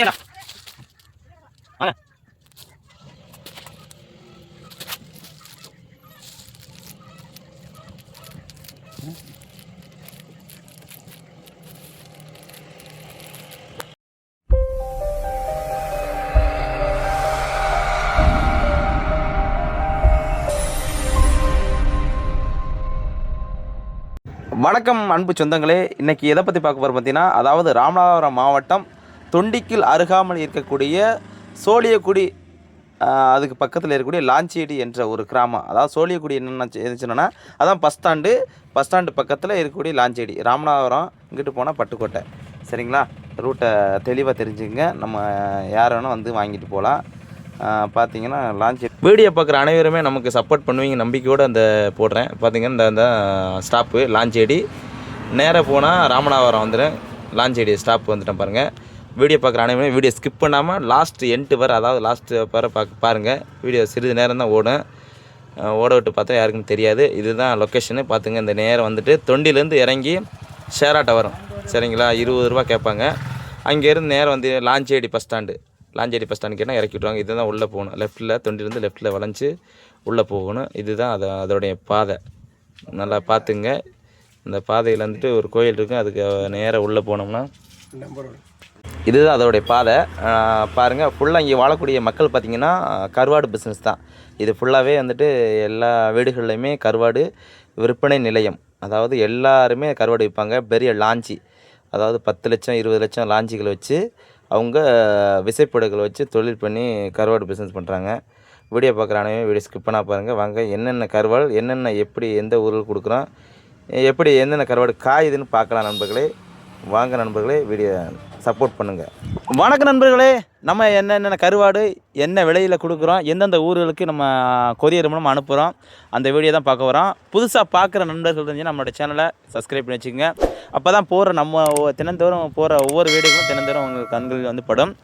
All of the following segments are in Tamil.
ஏடா. வாங்க வணக்கம் அன்பு சொந்தங்களே. இன்றைக்கி எதை பற்றி பார்க்க போகிறோம் பார்த்தீங்கன்னா அதாவது ராமநாதபுரம் மாவட்டம் தொண்டிக்கில் அருகாமல் இருக்கக்கூடிய சோழியக்குடி அதுக்கு பக்கத்தில் இருக்கக்கூடிய லாஞ்சேடி என்ற ஒரு கிராமம். அதாவது சோழியக்குடி என்னென்ன இருந்துச்சுன்னா அதான் பஸ் ஸ்டாண்டு பஸ் ஸ்டாண்டு பக்கத்தில் இருக்கக்கூடிய லாஞ்சேடி ராமநாதபுரம் இங்கிட்டு போனால் பட்டுக்கோட்டை. சரிங்களா? ரூட்டை தெளிவாக தெரிஞ்சுங்க நம்ம யார் வேணால் வந்து வாங்கிட்டு போகலாம் பார்த்தீங்கன்னா லான்ச் வீடியோ பார்க்குற அனைவருமே நமக்கு சப்போர்ட் பண்ணுவீங்க. நம்பிக்கையோடு அந்த போடுறேன். பார்த்தீங்கன்னா இந்த இந்த ஸ்டாப்பு லாஞ்சேடி நேராக போனால் ராமநாதபுரம் வந்துடும் லாஞ்சேடி ஸ்டாப் வந்துட்டேன் பாருங்கள் வீடியோ பார்க்குற அனைவரும் வீடியோ ஸ்கிப் பண்ணாமல் லாஸ்ட் எண்டு வர அதாவது லாஸ்ட் வர பார்க்க பாருங்கள் வீடியோ சிறிது நேரம் தான் ஓடும். ஓட விட்டு பார்த்தா யாருக்கும் தெரியாது. இதுதான் லொக்கேஷனு பார்த்துங்க இந்த நேரம் வந்துட்டு தொண்டிலேருந்து இறங்கி ஷேராட்டை வரும். சரிங்களா? இருபது ரூபா கேட்பாங்க. அங்கேருந்து நேரம் வந்து Lanchedi bus stand Lanchedi bus stand கேட்டால் இறக்கி விட்ருவாங்க இதுதான் உள்ளே போகணும். லெஃப்ட்டில் தொண்டிலேருந்து லெஃப்ட்டில் வளைஞ்சு உள்ளே போகணும். இதுதான் அது அதோடைய பாதை. நல்லா பார்த்துங்க. இந்த பாதையில் வந்துட்டு ஒரு கோயில் இருக்கும். அதுக்கு நேராக உள்ளே போனோம்னா இதுதான் அதோடைய பாதை. பாருங்கள் ஃபுல்லாக இங்கே வாழக்கூடிய மக்கள் பார்த்திங்கன்னா கருவாடு பிஸ்னஸ் தான். இது ஃபுல்லாகவே வந்துட்டு எல்லா வீடுகள்லையுமே கருவாடு விற்பனை நிலையம். அதாவது எல்லாருமே கருவாடு விற்பாங்க பெரிய லாஞ்சி அதாவது பத்து லட்சம் இருபது லட்சம் லாஞ்சிகளை வச்சு அவங்க விசைப்படகுகளை வச்சு தொழில் பண்ணி கருவாடு பிஸ்னஸ் பண்ணுறாங்க வீடியோ பார்க்குற வீடியோ ஸ்கிப் பண்ணா பாருங்கள் வாங்க என்னென்ன கருவாடு என்னென்ன எப்படி எந்த ஊரில் கொடுக்குறோம் எப்படி என்னென்ன கருவாடு காயுதுன்னு பார்க்கலாம் நண்பர்களே. வாங்க நண்பர்களே வீடியோ சப்போர்ட் பண்ணுங்கள் வணக்கம் நண்பர்களே நம்ம என்னென்ன கருவாடு என்ன விலையில் கொடுக்குறோம் எந்தெந்த ஊர்களுக்கு நம்ம கொரியர் மூலம் அனுப்புகிறோம் அந்த வீடியோ தான் பார்க்க வரோம் புதுசாக பார்க்குற நண்பர்கள் இருந்துச்சுன்னா நம்மளோட சேனலை சப்ஸ்கிரைப் பண்ணி வச்சுக்கோங்க. அப்போ தான் போகிற நம்ம தினந்தோறும் போகிற ஒவ்வொரு வீடியோக்கும் தினந்தோறும் உங்களுக்கு கண்கள் வந்து படும்.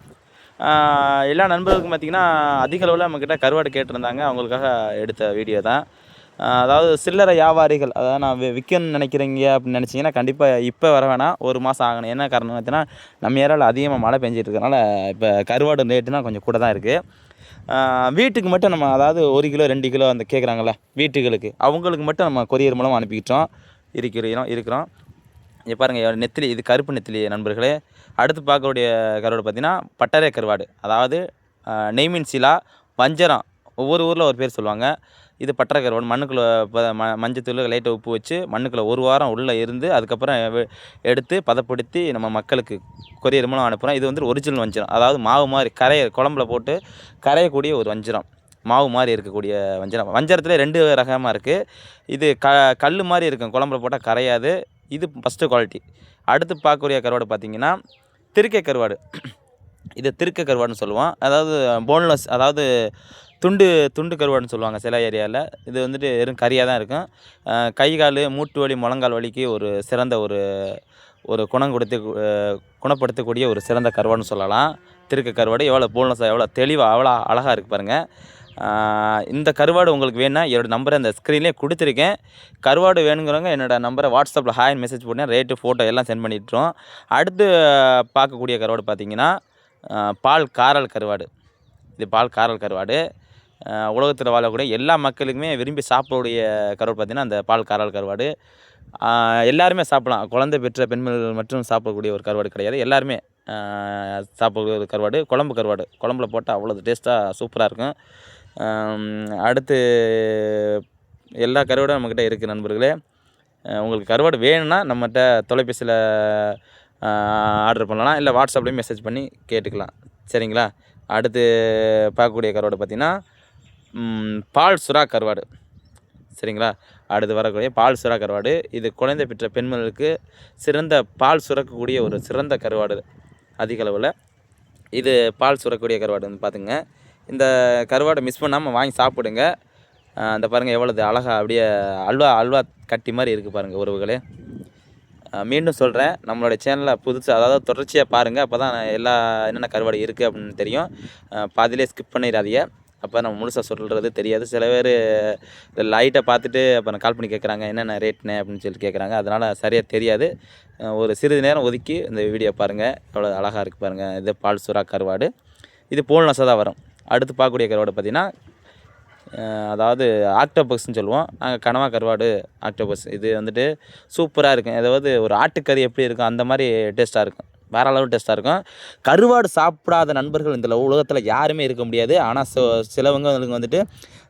எல்லா நண்பர்களுக்கும் பார்த்திங்கன்னா அதிக அளவில் நம்மக்கிட்ட கருவாடு கேட்டிருந்தாங்க. அவங்களுக்காக எடுத்த வீடியோ தான். அதாவது சில்லறை வியாபாரிகள் அதாவது நான் விற்கணும்னு நினைக்கிறீங்க அப்படின்னு நினச்சிங்கன்னா கண்டிப்பாக இப்போ வர வேணாம். ஒரு மாதம் ஆகணும். என்ன காரணம் பார்த்தீங்கன்னா நம்ம ஏரியாவில் அதிகமாக மழை பெஞ்சிட்டு இருக்கனால இப்போ கருவாடு ரேட்டுனா கொஞ்சம் கூட தான் இருக்குது வீட்டுக்கு மட்டும் நம்ம அதாவது ஒரு கிலோ ரெண்டு கிலோ அந்த கேட்குறாங்கள வீட்டுகளுக்கு அவங்களுக்கு மட்டும் நம்ம கொரியர் மூலம் அனுப்பிக்கிட்டோம் இருக்கிறோம் இருக்கிறோம். இங்கே பாருங்கள் நெத்திலி இது கருப்பு நெத்திலி நண்பர்களே. அடுத்து பார்க்கக்கூடிய கருவாடு பார்த்தீங்கன்னா பட்டறை கருவாடு. அதாவது நெய்மின் சிலா சீலா வஞ்சரம் ஒவ்வொரு ஊரில் ஒரு பேர் சொல்லுவாங்க. இது பட்டறை கருவாடு மண்ணுக்குள்ளே ப- ம மஞ்சத்தூள் லைட்டாக உப்பு வச்சு மண்ணுக்குள்ளே ஒரு வாரம் உள்ளே இருந்து அதுக்கப்புறம் எடுத்து பதப்படுத்தி நம்ம மக்களுக்கு கொரியர் மூலம் அனுப்புகிறோம் இது வந்து ஒரிஜினல் வஞ்சிரம். அதாவது மாவு மாதிரி கரைய குழம்புல போட்டு கரையக்கூடிய ஒரு வஞ்சரம். மாவு மாதிரி இருக்கக்கூடிய வஞ்சரம். வஞ்சரத்தில் ரெண்டு ரகமாக இருக்குது இது க கல் மாதிரி இருக்கும். குழம்புல போட்டால் கரையாது. இது ஃபஸ்ட்டு குவாலிட்டி அடுத்து பார்க்கக்கூடிய கருவாடு பார்த்தீங்கன்னா திருக்கை கருவாடு. இது திருக்க கருவாடுன்னு சொல்லுவோம். அதாவது போன்லெஸ் அதாவது துண்டு துண்டு கருவாடுன்னு சொல்லுவாங்க சில ஏரியாவில் இது வந்துட்டு வெறும் கறியாக தான் இருக்கும். கை கால் மூட்டு வலி முழங்கால் வலிக்கு ஒரு சிறந்த ஒரு ஒரு குணம் கொடுத்து குணப்படுத்தக்கூடிய ஒரு சிறந்த கருவாடுன்னு சொல்லலாம். திருக்க கருவாடு எவ்வளோ போல்னஸாக எவ்வளோ தெளிவாக அவ்வளோ அழகாக இருக்குது பாருங்கள் இந்த கருவாடு உங்களுக்கு வேணும்னா என்னோடய நம்பரை அந்த ஸ்க்ரீன்லேயே கொடுத்துருக்கேன். கருவாடு வேணுங்கிறவங்க என்னோடய நம்பரை வாட்ஸ்அப்பில் ஹாய் மெசேஜ் போட்டேன் ரேட்டு ஃபோட்டோ எல்லாம் சென்ட் பண்ணிட்டுரும் அடுத்து பார்க்கக்கூடிய கருவாடு பார்த்தீங்கன்னா பால் காரல் கருவாடு. இது பால் காரல் கருவாடு. உலகத்தில் வாழக்கூடிய எல்லா மக்களுக்குமே விரும்பி சாப்பிடக்கூடிய கருவாடு பார்த்திங்கன்னா அந்த பால் காரால் கருவாடு. எல்லாருமே சாப்பிடலாம். குழந்தை பெற்ற பெண்கள் மட்டும் சாப்பிடக்கூடிய ஒரு கருவாடு கிடையாது. எல்லாருமே சாப்பிடக்கூடிய ஒரு கருவாடு குழம்பு கருவாடு. குழம்புல போட்டால் அவ்வளோ டேஸ்ட்டாக சூப்பராக இருக்கும். அடுத்து எல்லா கருவாடும் நம்மக்கிட்ட இருக்குது நண்பர்களே. உங்களுக்கு கருவாடு வேணும்னா நம்மகிட்ட தொலைபேசியில் ஆர்டர் பண்ணலாம். இல்லை வாட்ஸ்அப்லேயும் மெசேஜ் பண்ணி கேட்டுக்கலாம். சரிங்களா? அடுத்து பார்க்கக்கூடிய கருவாடு பார்த்திங்கன்னா பால் சுறா கருவாடு சரிங்களா? அடுத்து வரக்கூடிய பால் சுறா கருவாடு இது குழந்தை பெற்ற பெண்களுக்கு சிறந்த பால் சுரக்கக்கூடிய ஒரு சிறந்த கருவாடு அதிக அளவில். இது பால் சுரக்கக்கூடிய கருவாடு வந்து பார்த்துங்க இந்த கருவாடை மிஸ் பண்ணாமல் வாங்கி சாப்பிடுங்க. அந்த பாருங்கள் எவ்வளோது அழகாக அப்படியே அல்வா அல்வா கட்டி மாதிரி இருக்குது பாருங்கள் உறவுகளே. மீண்டும் சொல்கிறேன் நம்மளோட சேனலை புதுசு அதாவது தொடர்ச்சியாக பாருங்கள் அப்போ தான் எல்லா என்னென்ன கருவாடு இருக்குது அப்படின்னு தெரியும். பாதிலே ஸ்கிப் பண்ணிடாதீங்க. அப்போ நம்ம முழுசாக சொல்கிறது தெரியாது. சில பேர் லைட்டை பார்த்துட்டு அப்புறம் கால் பண்ணி கேட்குறாங்க என்னென்ன ரேட்னு அப்படின்னு சொல்லி கேட்குறாங்க அதனால் சரியாக தெரியாது. ஒரு சிறிது நேரம் ஒதுக்கி இந்த வீடியோ பாருங்கள் எவ்வளோ அழகாக இருக்குது பாருங்கள் இது பால் சுறா கருவாடு. இது போல் நசை தான் வரும். அடுத்து பார்க்கக்கூடிய கருவாடு பார்த்திங்கன்னா அதாவது ஆக்டோபஸ்ன்னு சொல்லுவோம். நாங்கள் கனவா கருவாடு ஆக்டோபஸ் இது வந்துட்டு சூப்பராக இருக்கும். அதாவது ஒரு ஆட்டுக்கறி எப்படி இருக்கும்? அந்த மாதிரி டேஸ்ட்டாக இருக்கும். வேற அளவு டேஸ்ட்டாக இருக்கும். கருவாடு சாப்பிடாத நண்பர்கள் இந்த உலகத்தில் யாருமே இருக்க முடியாது. ஆனால் சிலவங்க வந்துட்டு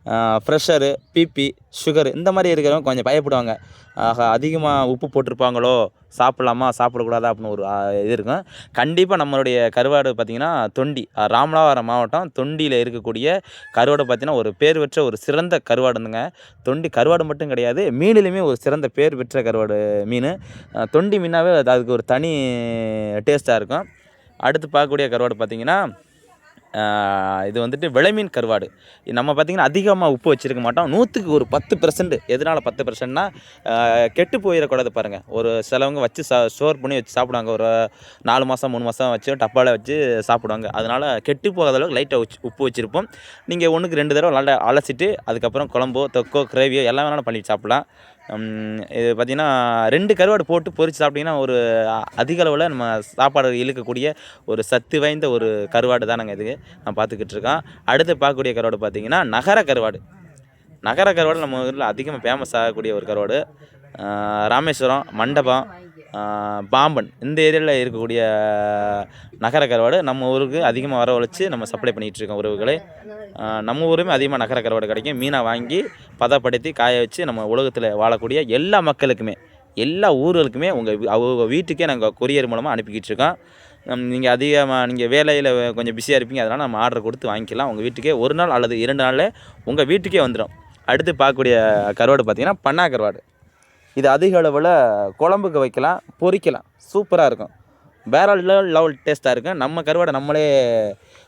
ப்ரெஷரு பிபி சுகர் இந்த மாதிரி இருக்கிறவங்க கொஞ்சம் பயப்படுவாங்க. ஆக அதிகமாக உப்பு போட்டிருப்பாங்களோ சாப்பிட்லாமா சாப்பிடக்கூடாதா அப்படின்னு ஒரு இது இருக்கும். கண்டிப்பாக நம்மளுடைய கருவாடு பார்த்திங்கன்னா தொண்டி ராமநாதபுரம் மாவட்டம் தொண்டியில் இருக்கக்கூடிய கருவாடு பார்த்திங்கன்னா ஒரு பேர் பெற்ற ஒரு சிறந்த கருவாடுங்க தொண்டி கருவாடு மட்டும் கிடையாது மீனிலுமே ஒரு சிறந்த பேர் பெற்ற கருவாடு மீன். தொண்டி மீனாவே அது- அதுக்கு ஒரு தனி டேஸ்ட்டாக இருக்கும். அடுத்து பார்க்கக்கூடிய கருவாடு பார்த்திங்கன்னா இது வந்துட்டு விளைமீன் கருவாடு. நம்ம பார்த்திங்கன்னா அதிகமாக உப்பு வச்சுருக்க மாட்டோம். நூற்றுக்கு ஒரு பத்து பர்சன்ட் எதனால் பத்து பர்சன்ட்னா கெட்டு போயிடக்கூடாது பாருங்கள் ஒரு சிலவங்க வச்சு சா ஸ்டோர் பண்ணி வச்சு சாப்பிடுவாங்க. ஒரு நாலு மாதம் மூணு மாதம் வச்சு டப்பாவில் வச்சு சாப்பிடுவாங்க. அதனால் கெட்டு போகாத அளவுக்கு லைட்டாக வச்சு உப்பு வச்சுருப்போம். நீங்கள் ஒன்றுக்கு ரெண்டு தடவை நல்லா அலசிட்டு அதுக்கப்புறம் குழம்போ தொக்கோ கிரேவியோ எல்லாம் வேணாலும் பண்ணி சாப்பிட்லாம். இது பார்த்திங்கன்னா ரெண்டு கருவாடு போட்டு பொரிச்சு சாப்பிட்டிங்கன்னா ஒரு அதிக அளவில் நம்ம சாப்பாடு இழுக்கக்கூடிய ஒரு சத்து வாய்ந்த ஒரு கருவாடு தான் நாங்கள் இதுக்கு நான் பார்த்துக்கிட்டு இருக்கோம் அடுத்து பார்க்கக்கூடிய கருவாடு பார்த்திங்கன்னா நகர கருவாடு. நகர கருவாடு நம்ம ஊரில் அதிகமாக ஃபேமஸ் ஆகக்கூடிய ஒரு கருவாடு. ராமேஸ்வரம் மண்டபம் பாம்பன் இந்த ஏரியாவில் இருக்கக்கூடிய நகர கருவாடு நம்ம ஊருக்கு அதிகமாக வரவழைச்சு நம்ம சப்ளை பண்ணிகிட்ருக்கோம் உறவுகளை. நம்ம ஊருமே அதிகமாக நகர கருவாடு கிடைக்கும். மீனை வாங்கி பதப்படுத்தி காய வச்சு நம்ம உலகத்தில் வாழக்கூடிய எல்லா மக்களுக்குமே எல்லா ஊர்களுக்குமே உங்கள் அவங்க வீட்டுக்கே நாங்கள் கொரியர் மூலமாக அனுப்பிக்கிட்டு இருக்கோம். நீங்கள் அதிகமாக நீங்கள் வேலையில் கொஞ்சம் பிஸியாக இருப்பீங்க அதனால் நம்ம ஆர்டர் கொடுத்து வாங்கிக்கலாம். உங்கள் வீட்டுக்கே ஒரு நாள் அல்லது இரண்டு நாளில் உங்கள் வீட்டுக்கே வந்துடும் அடுத்து பார்க்கக்கூடிய கருவாடு பார்த்திங்கன்னா பண்ணா கருவாடு. இது அதிக அளவில் குழம்புக்கு வைக்கலாம் பொரிக்கலாம். சூப்பராக இருக்கும். வேற லெவல் லெவல் டேஸ்ட்டாக இருக்கும். நம்ம கருவாடை நம்மளே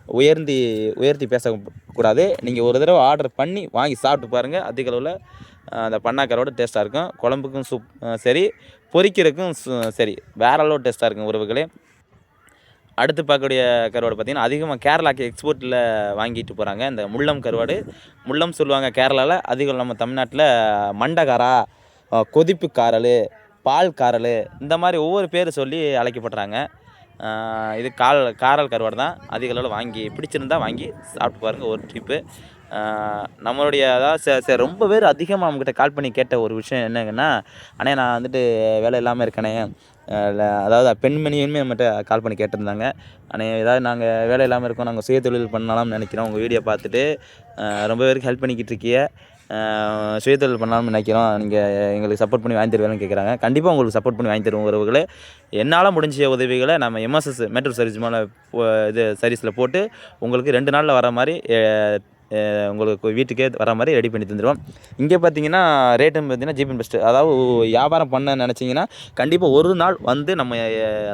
உயர்த்தி உயர்த்தி பேசக்கூடாது. நீங்கள் ஒரு தடவை ஆர்டர் பண்ணி வாங்கி சாப்பிட்டு பாருங்கள் அதிக அளவில் அந்த பண்ணா கருவாடு டேஸ்ட்டாக இருக்கும். குழம்புக்கும் சூப் சரி. பொரிக்கிறதுக்கும் சு- சரி. வேற அளவு டேஸ்ட்டாக இருக்கும் உறவுகளே. அடுத்து பார்க்கக்கூடிய கருவாடு பார்த்திங்கன்னா அதிகமாக கேரளாக்கு எக்ஸ்போர்ட்டில் வாங்கிட்டு போகிறாங்க இந்த முள்ளம் கருவாடு. முள்ளம் சொல்லுவாங்க கேரளாவில் அதிகம் நம்ம தமிழ்நாட்டில் மண்டகாரா கொதிப்பு காரல் பால் காரல் இந்த மாதிரி ஒவ்வொரு பேர் சொல்லி அழைக்கப்படுறாங்க. இது கால் காரல் கருவாடு தான். அதிக அளவில் வாங்கி பிடிச்சிருந்தா வாங்கி சாப்பிட்டு பாருங்கள் ஒரு ட்ரிப்பு நம்மளுடைய அதாவது ச ரொம்ப பேர் அதிகமாக நம்மக்கிட்ட கால் பண்ணி கேட்ட ஒரு விஷயம் என்னங்கன்னா அண்ணே நான் வந்துட்டு வேலை இல்லாமல் இருக்கனே. அதாவது பெண்மணியுமே நம்மகிட்ட கால் பண்ணி கேட்டிருந்தாங்க. அண்ணே ஏதாவது நாங்கள் வேலை இல்லாமல் இருக்கோம் நாங்கள் சுய தொழில் பண்ணலாம்னு நினைக்கிறோம். உங்கள் வீடியோ பார்த்துட்டு ரொம்ப பேருக்கு ஹெல்ப் பண்ணிக்கிட்டு இருக்கிய. சுயதொழில் பண்ணலாம்னு நினைக்கிறோம். நீங்கள் எங்களுக்கு சப்போர்ட் பண்ணி வாங்கி தருவேன்னு கேட்குறாங்க கண்டிப்பாக உங்களுக்கு சப்போர்ட் பண்ணி வாங்கி தருவோம் உறவுகளே. என்னால் முடிஞ்ச உதவிகளை நம்ம எம்எஸ்எஸ் மெட்ரோ சர்வீஸ் மேலே இது சர்வீஸில் போட்டு உங்களுக்கு ரெண்டு நாளில் வர மாதிரி உங்களுக்கு வீட்டுக்கே வர மாதிரி ரெடி பண்ணி தந்துடுவோம் இங்கே பார்த்தீங்கன்னா ரேட்டும் பார்த்தீங்கன்னா ஜீப்பன் பெஸ்ட்டு அதாவது வியாபாரம் பண்ண நினச்சிங்கன்னா கண்டிப்பாக ஒரு நாள் வந்து நம்ம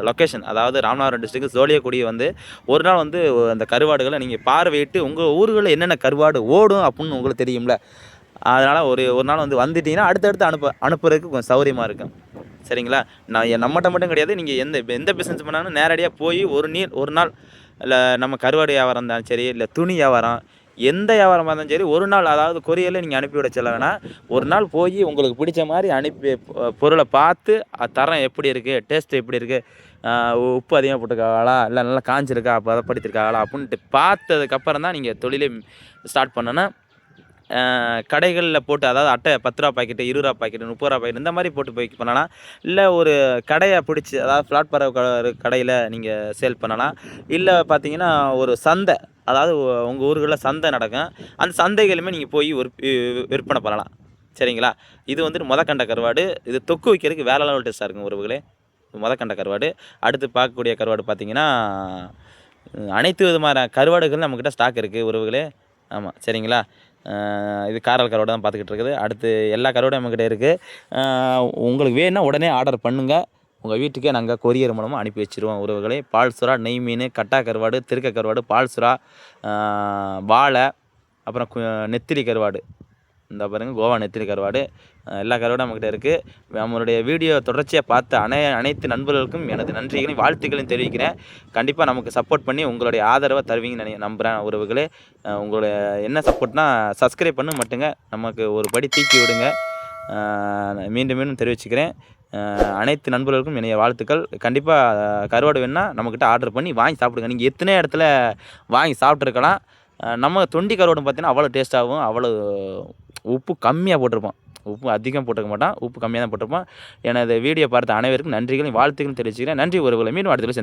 லொக்கேஷன் அதாவது ராமநாதபுரம் டிஸ்ட்ரிக்ட் சோழியக்குடி வந்து ஒரு நாள் வந்து அந்த கருவாடுகளை நீங்கள் பார்வையிட்டு உங்கள் ஊர்களில் என்னென்ன கருவாடு ஓடும் அப்படின்னு உங்களுக்கு தெரியும்ல. அதனால் ஒரு ஒரு நாள் வந்து வந்துட்டிங்கன்னா அடுத்தடுத்து அனுப்ப அனுப்புறதுக்கு கொஞ்சம் சௌகரியமாக இருக்கும். சரிங்களா? நான் என் நம்மகிட்ட மட்டும் கிடையாது. நீங்கள் எந்த எந்த பிஸ்னஸ் பண்ணாலும் நேரடியாக போய் ஒரு நீர் ஒரு நாள் இல்லை நம்ம கருவாடு வியாபாரம் இருந்தாலும் சரி இல்லை துணி வியாபாரம் எந்த வியாபாரமாக இருந்தாலும் சரி ஒரு நாள் அதாவது கொரியரில் நீங்கள் அனுப்பி விட சொல்ல ஒரு நாள் போய் உங்களுக்கு பிடிச்ச மாதிரி அனுப்பி பொருளை பார்த்து தரம் எப்படி இருக்குது டேஸ்ட் எப்படி இருக்குது உப்பு அதிகமாக போட்டிருக்காங்களா இல்லை நல்லா காஞ்சிருக்கா பதப்படுத்திருக்காங்களா அப்படின்ட்டு பார்த்ததுக்கப்புறம் தான் நீங்கள் தொழிலே ஸ்டார்ட் பண்ணணும். கடைகளில் போட்டு அதாவது அட்டை பத்து ரூபா பாக்கெட்டு இருபது ரூபா பாக்கெட்டு முப்பது ரூபா பாக்கெட் இந்த மாதிரி போட்டு போய் பண்ணலாம். இல்லை ஒரு கடையை பிடிச்சி அதாவது ஃப்ளாட் பறவை கடையில் நீங்கள் சேல் பண்ணலாம். இல்லை பார்த்தீங்கன்னா ஒரு சந்தை அதாவது உங்கள் ஊர்களில் சந்தை நடக்கும். அந்த சந்தைகளுமே நீங்கள் போய் ஒரு விற்பனை பண்ணலாம். சரிங்களா? இது வந்துட்டு முதக்கண்ட கருவாடு. இது தொக்கு வைக்கிறதுக்கு வேற லெவல் டேஸ்ட்டாக இருக்கும் உறவுகளே. முதக்கண்ட கருவாடு. அடுத்து பார்க்கக்கூடிய கருவாடு பார்த்தீங்கன்னா அனைத்து விதமான கருவாடுகள் நம்மக்கிட்ட ஸ்டாக் இருக்குது உறவுகளே. ஆமாம் சரிங்களா? இது காரல் கருவாடு தான் பார்த்துக்கிட்டு இருக்குது. அடுத்து எல்லா கருவாடும் நம்மக்கிட்ட இருக்குது உங்களுக்கு வேணும்னா உடனே ஆர்டர் பண்ணுங்கள் உங்கள் வீட்டுக்கே நாங்கள் கொரியர் மூலமாக அனுப்பி வச்சுருவோம் உறவுகளே. பால் சுறா நெய் மீன் கட்டா கருவாடு திருக்க கருவாடு பால் சுறா வாழை அப்புறம் கு- நெத்திலி கருவாடு. இந்த பாருங்கள் கோவா நெத்திலி கருவாடு. எல்லா கருவாடும் நம்மக்கிட்ட இருக்குது நம்மளுடைய வீடியோ தொடர்ச்சியாக பார்த்த அனை அனைத்து நண்பர்களுக்கும் எனது நன்றிகளையும் வாழ்த்துக்களையும் தெரிவிக்கிறேன். கண்டிப்பாக நமக்கு சப்போர்ட் பண்ணி உங்களுடைய ஆதரவை தருவீங்கன்னு நினை நம்புகிறேன் உறவுகளே. உங்களுடைய என்ன சப்போர்ட்னா சப்ஸ்கிரைப் பண்ண மட்டுங்க. நமக்கு ஒரு படி தூக்கி விடுங்க. மீண்டும் மீண்டும் தெரிவிச்சுக்கிறேன். அனைத்து நண்பர்களுக்கும் என்னைய வாழ்த்துக்கள். கண்டிப்பாக கருவாடு வேணால் நம்மக்கிட்ட ஆர்டர் பண்ணி வாங்கி சாப்பிடுங்க. நீங்கள் எத்தனை இடத்துல வாங்கி சாப்பிட்ருக்கலாம் நம்ம தொண்டி கருவாடு பார்த்தீங்கன்னா அவ்வளோ டேஸ்ட்டாகவும் அவ்வளோ உப்பு கம்மியாக போட்டிருப்பான். உப்பு அதிகம் போட்டிருக்க மாட்டான். உப்பு கம்மியாக தான் போட்டிருப்பான். எனது வீடியோ பார்த்த அனைவருக்கும் நன்றிகளையும் வாழ்த்துக்களும் தெரிவிச்சுக்கிறேன். நன்றி ஒருவர்களை மீண்டும் அடுத்த சந்தி